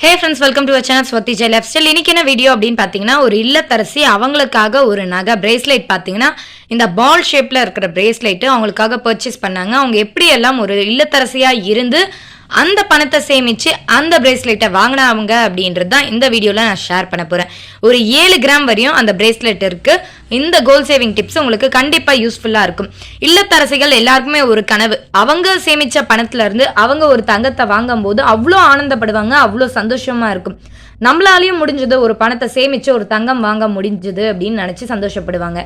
Hey friends welcome to channel Swathi Jai lifestyle இன்னைக்கு என்ன video அப்படின்னு பார்த்தீங்கன்னா ஒரு இல்லத்தரசி அவங்களுக்காக ஒரு நகை பிரேஸ்லெட் பார்த்தீங்கன்னா இந்த பால் ஷேப்பில் இருக்கிற பிரேஸ்லெட்டு அவங்களுக்காக பர்ச்சேஸ் பண்ணாங்க. அவங்க எப்படி எல்லாம் ஒரு இல்லத்தரசியாக இருந்து அந்த பணத்தை சேமித்து அந்த பிரேஸ்லெட்டை வாங்கினவங்க அப்படின்றது தான் இந்த வீடியோவில் நான் ஷேர் பண்ண போகிறேன் ஒரு ஏழு கிராம் வரையும் அந்த பிரேஸ்லெட் இருக்குது இந்த கோல் சேவிங் டிப்ஸ் உங்களுக்கு கண்டிப்பாக யூஸ்ஃபுல்லாக இருக்கும். இல்லத்தரசிகள் எல்லாருக்குமே ஒரு கனவு. அவங்க சேமித்த பணத்துலேருந்து அவங்க ஒரு தங்கத்தை வாங்கும்போது அவ்வளோ ஆனந்தப்படுவாங்க அவ்வளோ சந்தோஷமாக இருக்கும். நம்மளாலையும் முடிஞ்சது ஒரு பணத்தை சேமித்து ஒரு தங்கம் வாங்க முடிஞ்சது அப்படின்னு நினச்சி சந்தோஷப்படுவாங்க.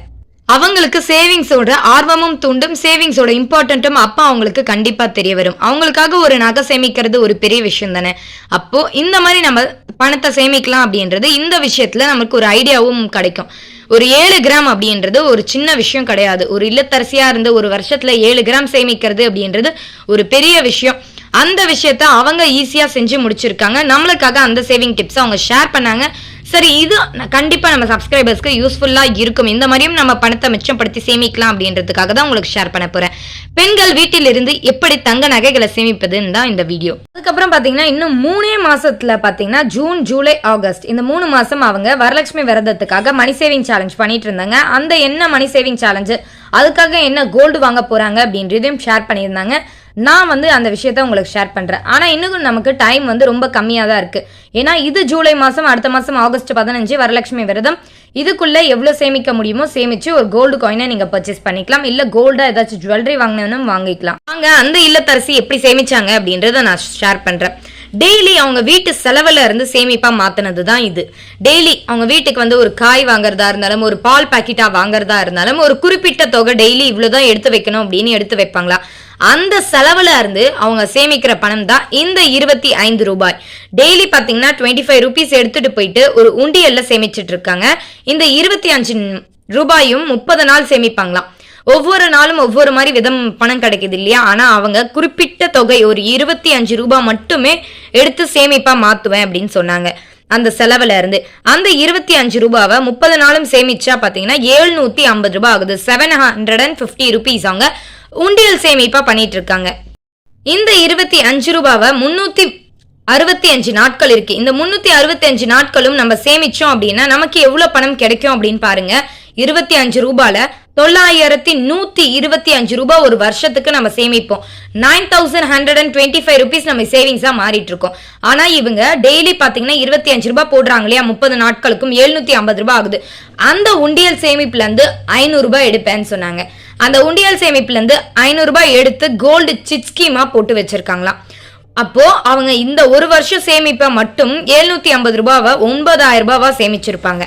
அவங்களுக்கு சேவிங்ஸோட ஆர்வமும் தூண்டும் சேவிங்ஸோட இம்பார்ட்டண்ட்டும் அப்போ அவங்களுக்கு கண்டிப்பாக தெரிய வரும் அவங்களுக்காக ஒரு நகை சேமிக்கிறது ஒரு பெரிய விஷயம் தானே? அப்போ இந்த மாதிரி நம்ம பணத்தை சேமிக்கலாம் அப்படின்றது இந்த விஷயத்துல நமக்கு ஒரு ஐடியாவும் கிடைக்கும். ஒரு ஏழு கிராம் அப்படின்றது ஒரு சின்ன விஷயம் கிடையாது. ஒரு இல்லத்தரசியா இருந்து ஒரு வருஷத்துல ஏழு கிராம் சேமிக்கிறது அப்படின்றது ஒரு பெரிய விஷயம். அந்த விஷயத்த அவங்க ஈஸியாக செஞ்சு முடிச்சிருக்காங்க. நம்மளுக்காக அந்த சேவிங் டிப்ஸ் அவங்க ஷேர் பண்ணாங்க. சரி இது கண்டிப்பாக நம்ம சப்ஸ்கிரைபர்ஸ்க்கு யூஸ்ஃபுல்லாக இருக்கும். இந்த மாதிரியும் நம்ம பணத்தை மிச்சப்படுத்தி சேமிக்கலாம் அப்படின்றதுக்காக தான் உங்களுக்கு ஷேர் பண்ண போகிறேன் பெண்கள் வீட்டிலிருந்து எப்படி தங்க நகைகளை சேமிப்பதுன்னு தான் இந்த வீடியோ அதுக்கப்புறம் பார்த்தீங்கன்னா இன்னும் மூணே மாசத்துல பார்த்தீங்கன்னா ஜூன் ஜூலை ஆகஸ்ட் இந்த மூணு மாசம் அவங்க வரலட்சுமி விரதத்துக்காக மணி சேவிங் சேலஞ்ச் பண்ணிட்டு இருந்தாங்க. அந்த என்ன மணி சேவிங் சேலஞ்சு அதுக்காக என்ன கோல்டு வாங்க போறாங்க அப்படின்றதையும் ஷேர் பண்ணியிருந்தாங்க. நான் வந்து அந்த விஷயத்த உங்களுக்கு ஷேர் பண்ணுறேன் ஆனால் இன்னும் நமக்கு டைம் வந்து ரொம்ப கம்மியாக தான் இருக்குது ஏன்னா இது ஜூலை மாதம் அடுத்த மாதம் ஆகஸ்ட் பதினஞ்சு வரலட்சுமி விரதம். இதுக்குள்ளே எவ்வளோ சேமிக்க முடியுமோ சேமிச்சு ஒரு கோல்டு காயினை நீங்கள் பர்ச்சேஸ் பண்ணிக்கலாம். இல்லை கோல்டாக ஏதாச்சும் ஜுவல்லரி வாங்கினனும் வாங்கிக்கலாம். வாங்க அந்த இல்லத்தரசி எப்படி சேமிச்சாங்க அப்படின்றத நான் ஷேர் பண்ணுறேன் டெய்லி அவங்க வீட்டு செலவில் இருந்து சேமிப்பாக மாற்றினது தான் இது. டெய்லி அவங்க வீட்டுக்கு வந்து ஒரு காய் வாங்குறதா இருந்தாலும் ஒரு பால் பாக்கெட்டாக வாங்குறதா இருந்தாலும் ஒரு குறிப்பிட்ட தொகை டெய்லி இவ்வளோதான் எடுத்து வைக்கணும் அப்படின்னு எடுத்து வைப்பாங்களா? அந்த செலவுல இருந்து அவங்க சேமிக்கிற பணம் தான் இந்த இருபத்தி ஐந்து ரூபாய். டெய்லி பாத்தீங்கன்னா டுவெண்ட்டி ஃபைவ் ருபீஸ் எடுத்துட்டு போயிட்டு ஒரு உண்டியல்ல சேமிச்சிட்டு இருக்காங்க. இந்த இருபத்தி அஞ்சு ரூபாயும் முப்பது நாள் சேமிப்பாங்களாம். ஒவ்வொரு நாளும் ஒவ்வொரு மாதிரி விதம் பணம் கிடைக்குது இல்லையா? ஆனா அவங்க குறிப்பிட்ட தொகை ஒரு இருபத்தி அஞ்சு ரூபாய் மட்டுமே எடுத்து சேமிப்பா மாத்துவேன் அப்படின்னு சொன்னாங்க. அந்த செலவுல இருந்து. அந்த இருபத்தி அஞ்சு ரூபாவை முப்பது நாளும் சேமிச்சா பாத்தீங்கன்னா எழுநூத்தி ஐம்பது ரூபாய் ஆகுது. Seven hundred and fifty rupees அவங்க உண்டியல் சேமிப்பா பண்ணிட்டு இருக்காங்க இந்த இருபத்தி அஞ்சு ரூபாவை முன்னூத்தி அறுபத்தி அஞ்சு நாட்கள் இருக்கு. இந்த முன்னூத்தி அறுபத்தி அஞ்சு நாட்களும் நம்ம சேமிச்சோம் அப்படின்னா நமக்கு எவ்வளவு பணம் கிடைக்கும் அப்படின்னு பாருங்க. இருபத்தி அஞ்சு ரூபால தொள்ளாயிரத்தி நூத்தி இருபத்தி அஞ்சு ரூபாய் ஒரு வருஷத்துக்கு நம்ம சேமிப்போம். Nine thousand hundred and twenty five rupees நம்ம சேவிங்ஸா மாறிட்டு இருக்கோம் ஆனா இவங்க டெய்லி பாத்தீங்கன்னா இருபத்தி அஞ்சு ரூபாய் போடுறாங்க இல்லையா? முப்பது நாட்களுக்கும் எழுநூத்தி ஐம்பது ரூபாய் ஆகுது. அந்த உண்டியல் சேமிப்புல இருந்து ஐநூறு ரூபாய் எடுப்பேன்னு சொன்னாங்க. அந்த உண்டியல் சேமிப்புல இருந்து எடுத்து கோல்டு சிட் ஸ்கீமா போட்டு வச்சிருக்காங்களாம். அப்போ அவங்க இந்த ஒரு வருஷம் சேமிப்பை மட்டும் எழுநூத்தி ஐம்பது ரூபாவை ஒன்பதாயிரம் ரூபாவா சேமிச்சிருப்பாங்க.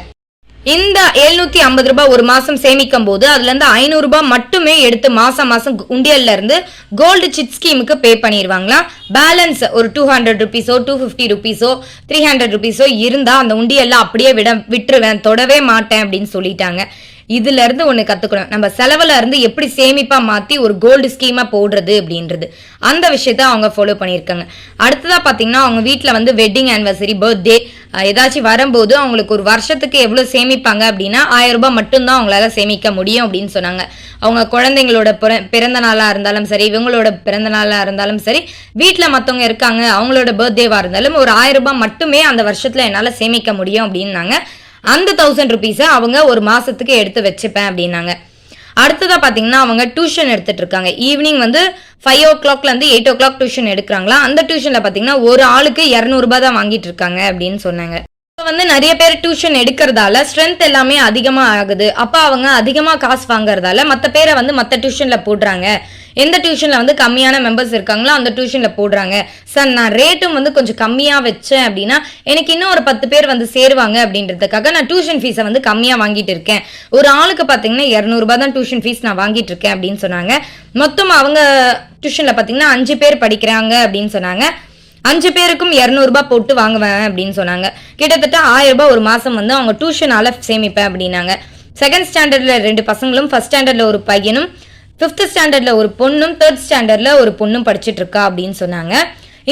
இந்த எழுநூத்தி ஐம்பது ரூபாய் ஒரு மாசம் சேமிக்கும் போது அதுல இருந்து ஐநூறு ரூபாய் மட்டுமே எடுத்து மாசம் மாசம் உண்டியல்ல இருந்து கோல்டு சிட் ஸ்கீமுக்கு பே பண்ணிடுவாங்களாம் பேலன்ஸ் ஒரு டூ ஹண்ட்ரட் ருபீஸோ டூ ஃபிஃப்டி ருபீஸோ த்ரீ ஹண்ட்ரட் ருபீஸோ இருந்தா அந்த உண்டியல்ல அப்படியே விட விட்டுருவேன் தொடவே மாட்டேன் அப்படின்னு சொல்லிட்டாங்க. இதுல இருந்து ஒண்ணு கத்துக்கணும். நம்ம செலவுல இருந்து எப்படி சேமிப்பா மாத்தி ஒரு கோல்டு ஸ்கீமா போடுறது அப்படின்றது. அந்த விஷயத்த அவங்க ஃபாலோ பண்ணியிருக்காங்க. அடுத்ததா பாத்தீங்கன்னா அவங்க வீட்டில் வந்து வெட்டிங் ஆனிவர்சரி பர்த்டே ஏதாச்சும் வரும்போது அவங்களுக்கு ஒரு வருஷத்துக்கு எவ்வளவு சேமிப்பாங்க அப்படின்னா ஆயிரம் ரூபாய் மட்டும்தான் அவங்களால சேமிக்க முடியும் அப்படின்னு சொன்னாங்க. அவங்க குழந்தைங்களோட பிற- பிறந்த நாளா இருந்தாலும் சரி இவங்களோட பிறந்த நாளா இருந்தாலும் சரி வீட்டில் மத்தவங்க இருக்காங்க அவங்களோட பர்த்டேவா இருந்தாலும் ஒரு ஆயிரம் ரூபாய் மட்டுமே அந்த வருஷத்துல என்னால சேமிக்க முடியும் அப்படின்னாங்க. அந்த தௌசண்ட் ருபீஸை அவங்க ஒரு மாசத்துக்கு எடுத்து வச்சுப்பேன் அப்படின்னாங்க. அடுத்ததா பாத்தீங்கன்னா அவங்க டியூஷன் எடுத்துட்டு இருக்காங்க ஈவினிங் வந்து ஃபைவ் ஓ கிளாக்ல இருந்து எயிட் ஓ கிளாக் டியூஷன் எடுக்கிறாங்களா? அந்த டியூஷன்ல பாத்தீங்கன்னா ஒரு ஆளுக்கு இரநூறுபா தான் வாங்கிட்டு இருக்காங்க அப்படின்னு சொன்னாங்க. வந்து நிறைய பேர் டியூஷன் எடுக்கிறதால ஸ்ட்ரென்த் எல்லாமே அதிகமாக ஆகுது. அப்போ அவங்க அதிகமாக காசு வாங்குறதால மற்ற பேரை வந்து மற்ற டியூஷனில் போடுறாங்க. எந்த டியூஷனில் வந்து கம்மியான மெம்பர்ஸ் இருக்காங்களோ அந்த டியூஷனில் போடுறாங்க. சார் நான் ரேட்டும் வந்து கொஞ்சம் கம்மியாக வச்சேன் அப்படின்னா எனக்கு இன்னும் ஒரு பத்து பேர் வந்து சேருவாங்க அப்படின்றதுக்காக நான் டியூஷன் ஃபீஸை வந்து கம்மியாக வாங்கிட்டு இருக்கேன். ஒரு ஆளுக்கு பார்த்தீங்கன்னா இரநூறுபா தான் டியூஷன் ஃபீஸ் நான் வாங்கிட்டு இருக்கேன் அப்படின்னு சொன்னாங்க. மொத்தம் அவங்க டியூஷனில் பார்த்தீங்கன்னா அஞ்சு பேர் படிக்கிறாங்க அப்படின்னு சொன்னாங்க. அஞ்சு பேருக்கும் இரநூறுபா போட்டு வாங்குவேன் அப்படின்னு சொன்னாங்க. கிட்டத்தட்ட ஆயிரம் ரூபாய் ஒரு மாசம் வந்து அவங்க டியூஷனால சேமிப்பேன் அப்படின்னாங்க. செகண்ட் ஸ்டாண்டர்ட்ல ரெண்டு பசங்களும் ஃபர்ஸ்ட் ஸ்டாண்டர்ட்ல ஒரு பையனும் ஃபிஃப்த் ஸ்டாண்டர்ட்ல ஒரு பொண்ணும் தேர்ட் ஸ்டாண்டர்ட்ல ஒரு பொண்ணும் படிச்சுட்டு இருக்கா அப்படின்னு சொன்னாங்க.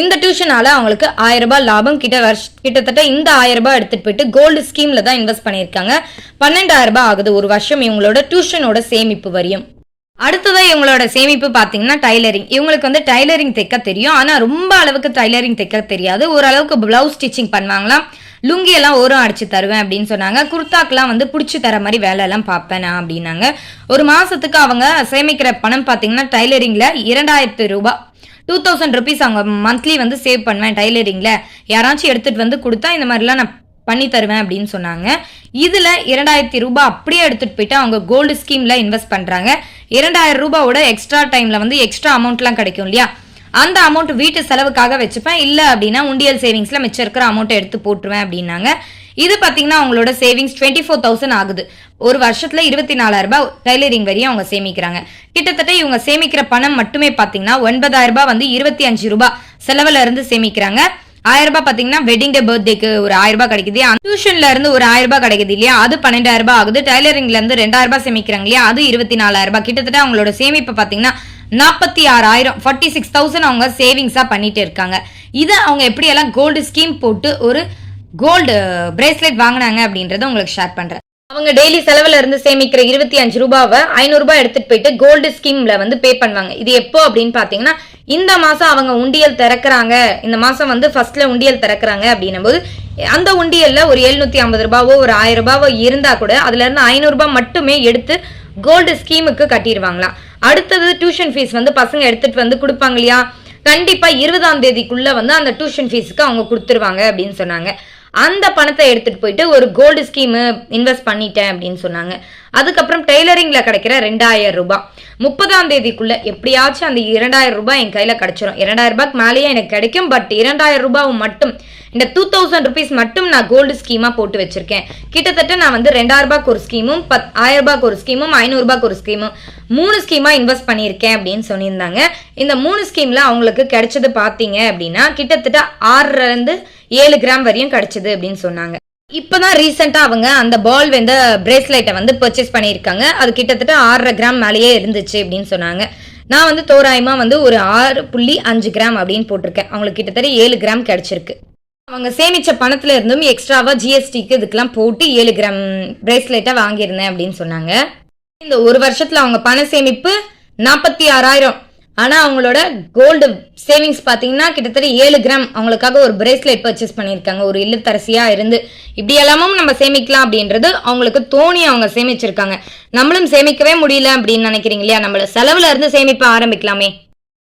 இந்த டியூஷனால அவங்களுக்கு ஆயிரம் ரூபாய் லாபம். கிட்ட வருஷ கிட்டத்தட்ட இந்த ஆயிரம் ரூபாய் எடுத்துட்டு போயிட்டு கோல்டு ஸ்கீம்ல தான் இன்வெஸ்ட் பண்ணியிருக்காங்க. பன்னெண்டாயிரம் ரூபாய் ஆகுது ஒரு வருஷம் இவங்களோட டியூஷனோட சேமிப்பு வரியும். அடுத்ததாக இவங்களோட சேமிப்பு பார்த்தீங்கன்னா டைலரிங் இவங்களுக்கு வந்து டைலரிங் தைக்க தெரியும். ஆனால் ரொம்ப அளவுக்கு டைலரிங் தைக்க தெரியாது. ஓரளவுக்கு பிளவுஸ் ஸ்டிச்சிங் பண்ணுவாங்களாம். லுங்கி எல்லாம் ஓரம் அடிச்சு தருவேன் அப்படின்னு சொன்னாங்க. குர்தாக்கெல்லாம் வந்து பிடிச்சி தர மாதிரி வேலையெல்லாம் பார்ப்பேன் நான் அப்படின்னாங்க. ஒரு மாதத்துக்கு அவங்க சேமிக்கிற பணம் பார்த்தீங்கன்னா டைலரிங்கில் இரண்டாயிரத்து ரூபாய் டூ தௌசண்ட் ருபீஸ் அவங்க மந்த்லி வந்து சேவ் பண்ணுவேன் டைலரிங்கில் யாராச்சும் எடுத்துகிட்டு வந்து கொடுத்தா இந்த மாதிரிலாம் நான் பண்ணி தருவேன் அப்படின்னு சொன்னாங்க. இதுல இரண்டாயிரத்தி ரூபாய் அப்படியே எடுத்துட்டு போயிட்டு அவங்க கோல்டு ஸ்கீம்ல இன்வெஸ்ட் பண்றாங்க. இரண்டாயிரம் ரூபாயோட எக்ஸ்ட்ரா டைம்ல வந்து எக்ஸ்ட்ரா அமௌண்ட்லாம் கிடைக்கும் இல்லையா? அந்த அமௌண்ட் வீட்டு செலவுக்காக வச்சுப்பேன். இல்ல அப்படின்னா உண்டியல் சேவிங்ஸ்ல மிச்சம் இருக்கிற அமௌண்ட்டை எடுத்து போட்டுருவேன் அப்படின்னாங்க. இது பாத்தீங்கன்னா அவங்களோட சேவிங்ஸ் டுவெண்ட்டி ஃபோர் தௌசண்ட் ஆகுது. ஒரு வருஷத்துல இருபத்தி நாலாயிரம் ரூபாய் டைலரிங் வரையும் அவங்க சேமிக்கிறாங்க. கிட்டத்தட்ட இவங்க சேமிக்கிற பணம் மட்டுமே பாத்தீங்கன்னா ஒன்பதாயிரம் ரூபாய் வந்து இருபத்தி அஞ்சு ரூபாய் செலவுல இருந்து சேமிக்கிறாங்க. ஆயிரம் ரூபாய் பாத்தீங்கன்னா வெட்டிங் டே பர்த்டேக்கு ஒரு ஆயிரம் ரூபாய் கிடைக்குது. டியூஷன்ல இருந்து ஒரு ஆயிரம் ரூபாய் கிடைக்குது இல்லையா? அது பன்னெண்டாயிரம் ரூபாய் ஆகுது. டைலரிங்ல இருந்து ரெண்டாயிரம் ரூபாய் சேமிக்கிறாங்க இல்லையா? அது இருபத்தி நாலாயிரம் ரூபாய். கிட்டத்தட்ட அவங்களோட சேமிப்பு பாத்தீங்கன்னா நாற்பத்தி ஆறாயிரம் ஃபார்ட்டி சிக்ஸ் தௌசண்ட் அவங்க சேவிங்ஸா பண்ணிட்டு இருக்காங்க. இதை அவங்க எப்படியெல்லாம் கோல்டு ஸ்கீம் போட்டு ஒரு கோல்டு பிரேஸ்லெட் வாங்கினாங்க அப்படின்றத உங்களுக்கு ஷேர் பண்றேன். அவங்க டெய்லி செலவுல இருந்து சேமிக்கிற இருபத்தி அஞ்சு ரூபாவை ஐநூறு ரூபாய் எடுத்துட்டு போயிட்டு கோல்டு ஸ்கீம்ல வந்து பே பண்ணுவாங்க. இது எப்போ அப்படின்னு பாத்தீங்கன்னா இந்த மாசம் அவங்க உண்டியல் திறக்கிறாங்க. இந்த மாசம் வந்து ஃபர்ஸ்ட்ல உண்டியல் திறக்கறாங்க அப்படின்னும் போது அந்த உண்டியல்ல ஒரு எழுநூத்தி ஐம்பது ரூபாவோ ஒரு ஆயிரம் ரூபாவோ இருந்தா கூட அதுல இருந்து ஐநூறு மட்டுமே எடுத்து கோல்டு ஸ்கீமுக்கு கட்டிடுவாங்களா? அடுத்தது டியூஷன் ஃபீஸ் வந்து பசங்க எடுத்துட்டு வந்து கொடுப்பாங்க இல்லையா? கண்டிப்பா இருபதாம் தேதிக்குள்ள வந்து அந்த டியூஷன் ஃபீஸுக்கு அவங்க கொடுத்துருவாங்க அப்படின்னு சொன்னாங்க. அந்த பணத்தை எடுத்துட்டு போயிட்டு ஒரு கோல்டு ஸ்கீமு இன்வெஸ்ட் பண்ணிட்டேன் அப்படின்னு சொன்னாங்க. அதுக்கப்புறம் டெய்லரிங்ல கிடைக்கிற ரெண்டாயிரம் ரூபாய். முப்பதாம் தேதிக்குள்ள எப்படியாச்சும் அந்த இரண்டாயிரம் ரூபாய் என் கையில கிடைச்சிடும் இரண்டாயிரம் ரூபாய்க்கு மேலேயே எனக்கு கிடைக்கும். பட் இரண்டாயிரம் ரூபாய் மட்டும் இந்த டூ தௌசண்ட் ருபீஸ் மட்டும் நான் கோல்டு ஸ்கீமா போட்டு வச்சிருக்கேன். கிட்டத்தட்ட நான் வந்து ரெண்டாயிரம் ரூபாய்க்கு ஒரு ஸ்கீமும் பத் ஆயிரம் ரூபாய்க்கு ஒரு ஸ்கீமும் ஐநூறுரூபாய்க்கு ஒரு ஸ்கீமும் மூணு ஸ்கீமா இன்வெஸ்ட் பண்ணியிருக்கேன் அப்படின்னு சொல்லியிருந்தாங்க. இந்த மூணு ஸ்கீம்ல அவங்களுக்கு கிடைச்சது பாத்தீங்க அப்படின்னா கிட்டத்தட்ட ஆறுல இருந்து ஏழு கிராம் வரையும் கிடைச்சது அப்படின்னு சொன்னாங்க. இப்பதான் ரீசெண்டா அவங்க அந்த பால் வெந்த பிரேஸ்லெட்டை வந்து பர்ச்சேஸ் பண்ணியிருக்காங்க. அது கிட்டத்தட்ட ஆறரை கிராம் மேலேயே இருந்துச்சு அப்படின்னு சொன்னாங்க. நான் வந்து தோராயமா வந்து ஒரு ஆறு புள்ளி அஞ்சு கிராம் அப்படின்னு போட்டிருக்கேன். அவங்களுக்கு கிட்டத்தட்ட ஏழு கிராம் கிடைச்சிருக்கு. அவங்க சேமிச்ச பணத்துல இருந்தும் எக்ஸ்ட்ராவா ஜிஎஸ்டிக்கு இதுக்கெல்லாம் போட்டு ஏழு கிராம் பிரேஸ்லெட்டா வாங்கியிருந்தேன் அப்படின்னு சொன்னாங்க. இந்த ஒரு வருஷத்துல அவங்க பண சேமிப்பு நாற்பத்தி ஆறாயிரம். ஆனா அவங்களோட கோல்டு சேவிங்ஸ் பாத்தீங்கன்னா கிட்டத்தட்ட ஏழு கிராம் அவங்களுக்காக ஒரு பிரேஸ்லெட் பர்ச்சேஸ் பண்ணியிருக்காங்க. ஒரு இல்லத்தரசியா இருந்து இப்படி எல்லாமும் நம்ம சேமிக்கலாம் அப்படின்றது அவங்களுக்கு தோணி அவங்க சேமிச்சிருக்காங்க. நம்மளும் சேமிக்கவே முடியல அப்படின்னு நினைக்கிறீங்க இல்லையா? நம்மள செலவுல இருந்து சேமிப்ப ஆரம்பிக்கலாமே.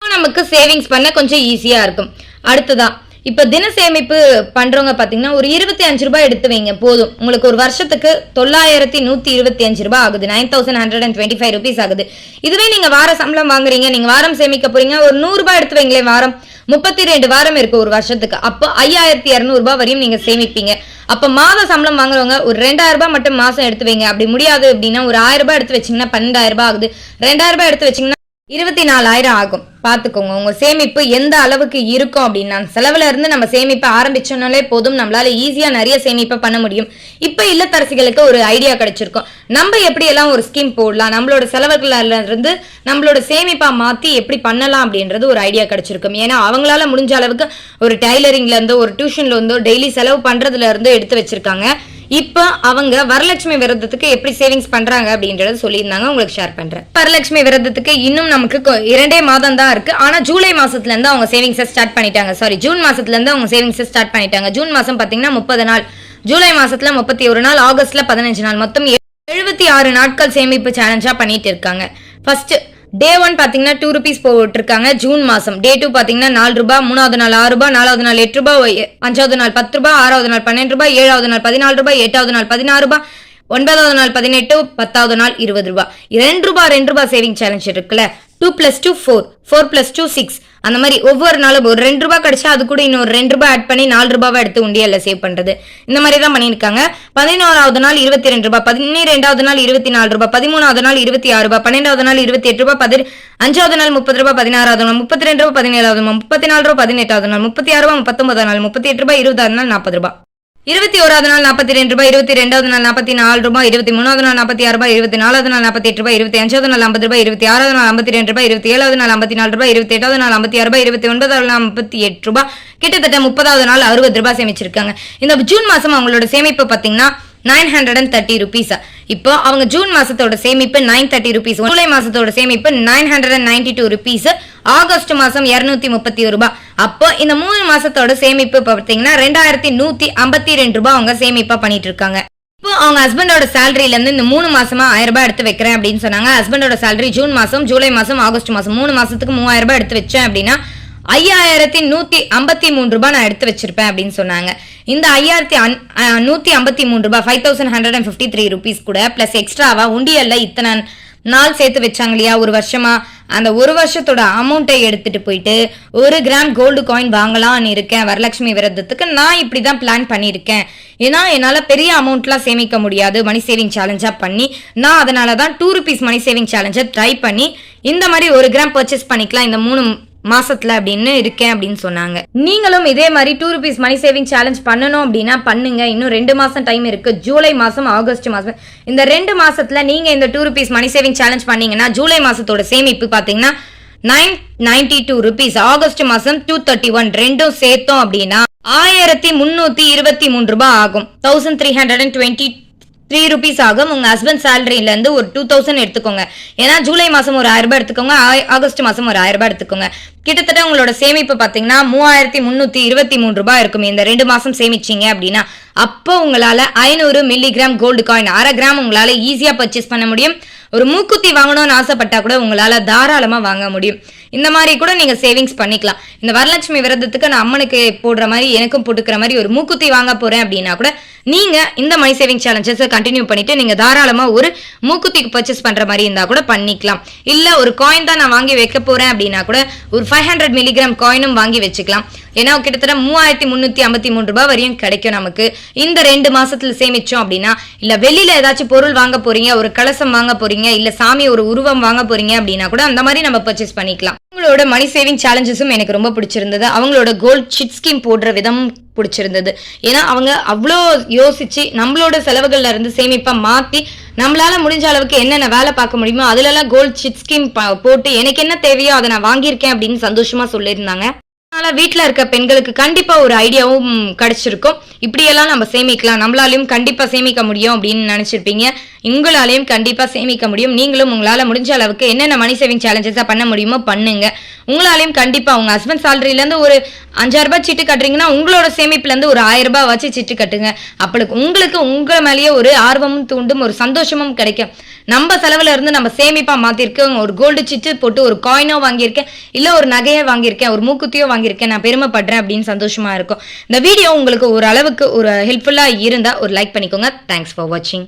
நமக்கு சேவிங்ஸ் பண்ண கொஞ்சம் ஈஸியா இருக்கும். அடுத்ததான் இப்போ தின சேமிப்பு பண்றவங்க பாத்தீங்கன்னா ஒரு இருபத்தி அஞ்சு ரூபாய் எடுத்து வைங்க போதும். உங்களுக்கு ஒரு வருஷத்துக்கு தொள்ளாயிரத்தி நூத்தி இருபத்தி அஞ்சு ரூபாய் ஆகுது. Nine thousand hundred and twenty five rupees ஆகுது. இதுவே நீங்க வார சம்பளம் வாங்குறீங்க நீங்க வாரம் சேமிக்க போறீங்க ஒரு நூறு ரூபாய் எடுத்து வைங்களேன் வாரம். முப்பத்தி ரெண்டு வாரம் இருக்கு ஒரு வருஷத்துக்கு. அப்போ ஐயாயிரத்தி இரநூறு ரூபாய் வரையும் நீங்க சேமிப்பீங்க. அப்ப மாத சம்பளம் வாங்குறவங்க ஒரு ரெண்டாயிரம் ரூபாய் மட்டும் மாசம் எடுத்து வைங்க. அப்படி முடியாது அப்படின்னா ஒரு ஆயிரம் ரூபாய் எடுத்து வச்சீங்கன்னா பன்னெண்டாயிரம் ரூபாய் ஆகுது. ரெண்டாயிரம் ரூபாய் எடுத்து வச்சீங்கன்னா இருபத்தி நாலாயிரம் ஆகும். பாத்துக்கோங்க உங்க சேமிப்பு எந்த அளவுக்கு இருக்கும் அப்படின்னா. செலவுல இருந்து நம்ம சேமிப்பை ஆரம்பிச்சோம்னாலே போதும். நம்மளால ஈஸியா நிறைய சேமிப்பை பண்ண முடியும். இப்ப இல்லத்தரசிகளுக்கு ஒரு ஐடியா கிடைச்சிருக்கும். நம்ம எப்படி எல்லாம் ஒரு ஸ்கீம் போடலாம்? நம்மளோட செலவுகள்ல இருந்து நம்மளோட சேமிப்பா மாத்தி எப்படி பண்ணலாம் அப்படின்றது ஒரு ஐடியா கிடைச்சிருக்கும். ஏன்னா அவங்களால முடிஞ்ச அளவுக்கு ஒரு டைலரிங்லேருந்து ஒரு டியூஷன்ல இருந்தோ டெய்லி செலவு பண்றதுல எடுத்து வச்சிருக்காங்க. இப்போ அவங்க வரலட்சுமி விரதத்துக்கு எப்படி சேவிங்ஸ் பண்றாங்க அப்படின்றத சொல்லியிருந்தாங்க. உங்களுக்கு ஷேர் பண்றேன். வரலட்சுமி விரதத்துக்கு இன்னும் நமக்கு இரண்டே மாதம் தான் இருக்கு. ஆனா ஜூலை மாசத்துல இருந்து அவங்க சேவிங்ஸை ஸ்டார்ட் பண்ணிட்டாங்க. சாரி ஜூன் மாசத்துல இருந்து அவங்க சேவிங்ஸை ஸ்டார்ட் பண்ணிட்டாங்க. ஜூன் மாசம் பாத்தீங்கன்னா முப்பது நாள். ஜூலை மாசத்துல முப்பத்தி ஒரு நாள் ஆகஸ்ட்ல பதினஞ்சு நாள். மொத்தம் எழுபத்தி ஆறு நாட்கள் சேமிப்பு சேலஞ்சா பண்ணிட்டு இருக்காங்க. ஃபர்ஸ்ட் டே ஒன் பார்த்தீங்கன்னா டூ ருபீஸ் போட்டிருக்காங்க ஜூன் மாதம் டே டூ பார்த்தீங்கன்னா நாலு ரூபாய் மூணாவது நாள் ஆறு ரூபாய் நாலாவது நாள் எட்டு ரூபாய் அஞ்சாவது நாள் பத்து ரூபாய் ஆறாவது நாள் பன்னெண்டு ரூபாய் ஏழாவது நாள் பதினாலு ரூபாய் எட்டாவது நாள் பதினாறு ரூபாய் ஒன்பதாவது நாள் பதினெட்டு பத்தாவது நாள் இருபது ரூபாய். ரெண்டு ரூபாய் ரெண்டு ரூபாய் சேவிங் சேலஞ்ச் இருக்குல்ல. Two plus two four four plus two six அந்த மாதிரி ஒவ்வொரு நாளும் ஒரு ரெண்டு ரூபாய் கிடைச்சா அது கூட இன்னொரு ரெண்டு ரூபாய் ஆட் பண்ணி நாலு ரூபாவை எடுத்து உண்டியல்ல சேவ் பண்றது. இந்த மாதிரி தான் பண்ணியிருக்காங்க. பதினோராவது நாள் இருபத்தி ரெண்டு ரூபாய் பதினேழாவது நாள் இருபத்தி நாலு ரூபாய் பதிமூணாவது நாள் இருபத்தி ஆறு ரூபாய் பன்னெண்டாவது நாள் இருபத்தி எட்டு ரூபாய் பதி அஞ்சாவது நாள் முப்பது ரூபாய் பதினாறாவது நாள் முப்பத்தி ரெண்டு ரூபாய் பதினேழாவது நாள் முப்பத்தி நாலு ரூபாய் பதினெட்டாவது நாள் முப்பத்தி ஆறு ரூபாய் முப்பத்தொன்பதாவது நாள் முப்பத்தி எட்டு ரூபாய் இருபதாவது நாள் நாற்பது ரூபாய். இருபத்தி ஓராவது நாள் நாற்பத்தி ரெண்டு ரூபாய் இருபத்தி ரெண்டாவது நாள் நாற்பத்தி நாலு ரூபாய் இருபத்தி மூணாவது நாள் நாற்பத்தி ஆறு ரூபாய் இருபத்தி நாலாவது நாள் நாற்பத்தி எட்டு ரூபாய் இருபத்தி அஞ்சாவது நாள் ஐம்பது ரூபாய் இருபத்தி ஆறாவது நாள் ஐம்பத்தி ரெண்டு ரூபாய் இருபத்தி ஏழாவது நாள் ஐம்பத்தி நாலு ரூபாய் இருபத்தி எட்டாவது நாள் ஐம்பத்தி ஆறு ரூபாய் இருபத்தி ஒன்பதாவது நாள் ஐம்பத்தி எட்டு ரூபாய் கிட்டத்தட்ட முப்பதாவது நாள் அறுபது ரூபாய் சேமிச்சிருக்காங்க. இந்த ஜூன் மாசம் அவங்களோட சேமிப்பு பாத்தீங்கன்னா nine hundred and thirty rupees இப்போ அவங்க ஜூன் மாசத்தோட சேமிப்பு நைன் தேர்ட்டி ருபீஸ் ஜூலை மாசத்தோட சேமிப்பு nine hundred and ninety two rupees August மாசம் இருநூத்தி முப்பத்தி ஒரு ரூபாய் அப்போ இந்த மூணு மாசத்தோட சேமிப்பு பார்த்தீங்கன்னா ரெண்டாயிரத்தி நூத்தி ஐம்பத்தி ரெண்டு ரூபாய் அவங்க சேமிப்பா பண்ணிட்டு இருக்காங்க. இப்போ அவங்க ஹஸ்பண்டோட சேலரியில இருந்து இந்த மூணு மாசமா ஆயிரம் ரூபாய் எடுத்து வைக்கிறேன் அப்படின்னு சொன்னாங்க. ஹஸ்பண்டோட சேலரி ஜூன் மாசம் ஜூலை மாசம் ஆகஸ்ட் மாசம் மூணு மாசத்துக்கு மூவாயிரம் ரூபாய் எடுத்து வச்சேன் அப்படின்னா ஐயாயிரத்தி நூத்தி ஐம்பத்தி மூணு ரூபாய் நான் எடுத்து வச்சிருப்பேன் அப்படின்னு சொன்னாங்க. இந்த ஐயாயிரத்தி அன்- நூத்தி ஐம்பத்தி மூணு ரூபாய் five thousand hundred and fifty three rupees கூட பிளஸ் எக்ஸ்ட்ராவா உண்டியல்ல இத்தனை நாள் சேர்த்து வச்சாங்க இல்லையா? ஒரு வருஷமா? அந்த ஒரு வருஷத்தோட அமௌண்ட்டை எடுத்துட்டு போயிட்டு ஒரு கிராம் கோல்டு காயின் வாங்கலாம்னு இருக்கேன். வரலட்சுமி விரதத்துக்கு நான் இப்படி தான் பிளான் பண்ணியிருக்கேன். ஏன்னா என்னால் பெரிய அமௌண்ட்லாம் சேமிக்க முடியாது. மணி சேவிங் சேலஞ்சாக பண்ணி நான் அதனால தான் டூ ருபீஸ் மணி சேவிங் சேலஞ்சை ட்ரை பண்ணி இந்த மாதிரி ஒரு கிராம் பர்ச்சேஸ் பண்ணிக்கலாம். இந்த மூணு மாசத்துல அப்படின்னு இருக்கேன் அப்படின்னு சொன்னாங்க. நீங்களும் இதே மாதிரி two rupees money saving challenge பண்ணணும் அப்படின்னா பண்ணுங்க. இன்னும் ரெண்டு மாசம் டைம் இருக்கு. ஜூலை மாசம் ஆகஸ்ட் மாசம். இந்த ரெண்டு மாசத்துல நீங்க இந்த two rupees money saving challenge பண்ணீங்கன்னா ஜூலை மாசத்தோட சேமிப்பு பாத்தீங்கன்னா nine ninety two rupees August மாசம் டூ தேர்ட்டி ஒன் ரெண்டும் சேர்த்தோம் அப்படின்னா ஆயிரத்தி முன்னூத்தி இருபத்தி மூணு ரூபாய் ஆகும். Thousand three hundred and twenty three rupees ஆகும். உங்க ஹஸ்பண்ட் சேலரியில இருந்து ஒரு டூ தௌசண்ட் எடுத்துக்கோங்க. ஏன்னா ஜூலை மாசம் ஒரு ஆயிரம் ரூபாய் எடுத்துக்கோங்க. ஆ- ஆகஸ்ட் மாசம் ஒரு ஆயிரம் ரூபாய் எடுத்துக்கோங்க. கிட்டத்தட்ட உங்களோட சேமிப்பு பாத்தீங்கன்னா மூவாயிரத்தி முன்னூத்தி இருபத்தி மூணு ரூபாய் இருக்கும். இந்த ரெண்டு மாசம் சேமிச்சீங்க அப்படின்னா அப்போ உங்களால ஐநூறு மில்லிகிராம் கோல்டு காயின் அரை கிராம் உங்களால ஈஸியா பர்ச்சேஸ் பண்ண முடியும். ஒரு மூக்குத்தி வாங்கணும்னு ஆசைப்பட்டா கூட உங்களால தாராளமா வாங்க முடியும். இந்த மாதிரி கூட நீங்க சேவிங்ஸ் பண்ணிக்கலாம். இந்த வரலட்சுமி விரதத்துக்கு நான் அம்மனுக்கு போடுற மாதிரி எனக்கும் போட்டுக்கிற மாதிரி ஒரு மூக்குத்தி வாங்க போறேன் அப்படின்னா கூட நீங்க இந்த மணி சேவிங் சேலஞ்சஸ் கண்டினியூ பண்ணிட்டு நீங்க தாராளமா ஒரு மூக்குத்திக்கு பர்ச்சேஸ் பண்ற மாதிரி இருந்தா கூட பண்ணிக்கலாம். இல்ல ஒரு காயின் தான் நான் வாங்கி வைக்க போறேன் அப்படின்னா கூட ஒரு ஃபைவ் ஹண்ட்ரட் மில்லிகிராம் காயினும் வாங்கி வச்சுக்கலாம். ஏன்னா கிட்டத்தட்ட மூவாயிரத்தி முன்னூத்தி ஐம்பத்தி மூணு ரூபாய் வரையும் கிடைக்கும் நமக்கு. இந்த ரெண்டு மாசத்துல சேமிச்சோம் அப்படின்னா இல்ல வெளியில ஏதாச்சும் பொருள் வாங்க போறீங்க ஒரு கலசம் வாங்க போறீங்க இல்ல சாமி ஒரு உருவம் வாங்க போறீங்க அப்படின்னா கூட அந்த மாதிரி நம்ம பர்ச்சேஸ் பண்ணிக்கலாம். அவங்களோட மணி சேவிங் சேலஞ்சஸும் எனக்கு ரொம்ப பிடிச்சிருந்தது. அவங்களோட கோல்ட் சிட் ஸ்கீம் போடுற விதம் பிடிச்சிருந்தது. ஏன்னா அவங்க அவ்வளோ யோசிச்சு நம்மளோட செலவுகள்ல இருந்து சேமிப்பா மாத்தி நம்மளால முடிஞ்ச அளவுக்கு என்னென்ன வேலை பார்க்க முடியுமோ அதுலலாம் கோல்ட் சிட் ஸ்கீம் போட்டு எனக்கு என்ன தேவையோ அதை நான் வாங்கியிருக்கேன் அப்படின்னு சந்தோஷமா சொல்லியிருந்தாங்க. அதனால வீட்டில் இருக்க பெண்களுக்கு கண்டிப்பாக ஒரு ஐடியாவும் கிடைச்சிருக்கும். இப்படியெல்லாம் நம்ம சேமிக்கலாம். நம்மளாலையும் கண்டிப்பாக சேமிக்க முடியும் அப்படின்னு நினச்சிருப்பீங்க. உங்களாலையும் கண்டிப்பாக சேமிக்க முடியும். நீங்களும் உங்களால் முடிஞ்ச அளவுக்கு என்னென்ன மணி சேவிங் சேலஞ்சஸாக பண்ண முடியுமோ பண்ணுங்க. உங்களாலையும் கண்டிப்பாக உங்கள் ஹஸ்பண்ட் சேலரியிலேருந்து ஒரு அஞ்சாயிரம் ரூபாய் கட்டுறீங்கன்னா உங்களோட சேமிப்புலேருந்து ஒரு ஆயிரம் ரூபாய் வச்சு சிட்டு கட்டுங்க. அப்பளுக்கு உங்களுக்கு உங்கள் மேலேயே ஒரு ஆர்வமும் தூண்டும் ஒரு சந்தோஷமும் கிடைக்கும். நம்ம செலவுல இருந்து நம்ம சேமிப்பா மாத்திருக்கேன். ஒரு கோல்டு சிட்டு போட்டு ஒரு காயினோ வாங்கியிருக்கேன். இல்ல ஒரு நகையோ வாங்கியிருக்கேன். ஒரு மூக்குத்தியோ வாங்கியிருக்கேன். நான் பெருமைப்படுறேன் அப்படின்னு சந்தோஷமா இருக்கும். இந்த வீடியோ உங்களுக்கு ஒரு அளவுக்கு ஒரு ஹெல்ப்ஃபுல்லா இருந்தா ஒரு லைக் பண்ணிக்கோங்க. தேங்க்ஸ் ஃபார் வாட்சிங்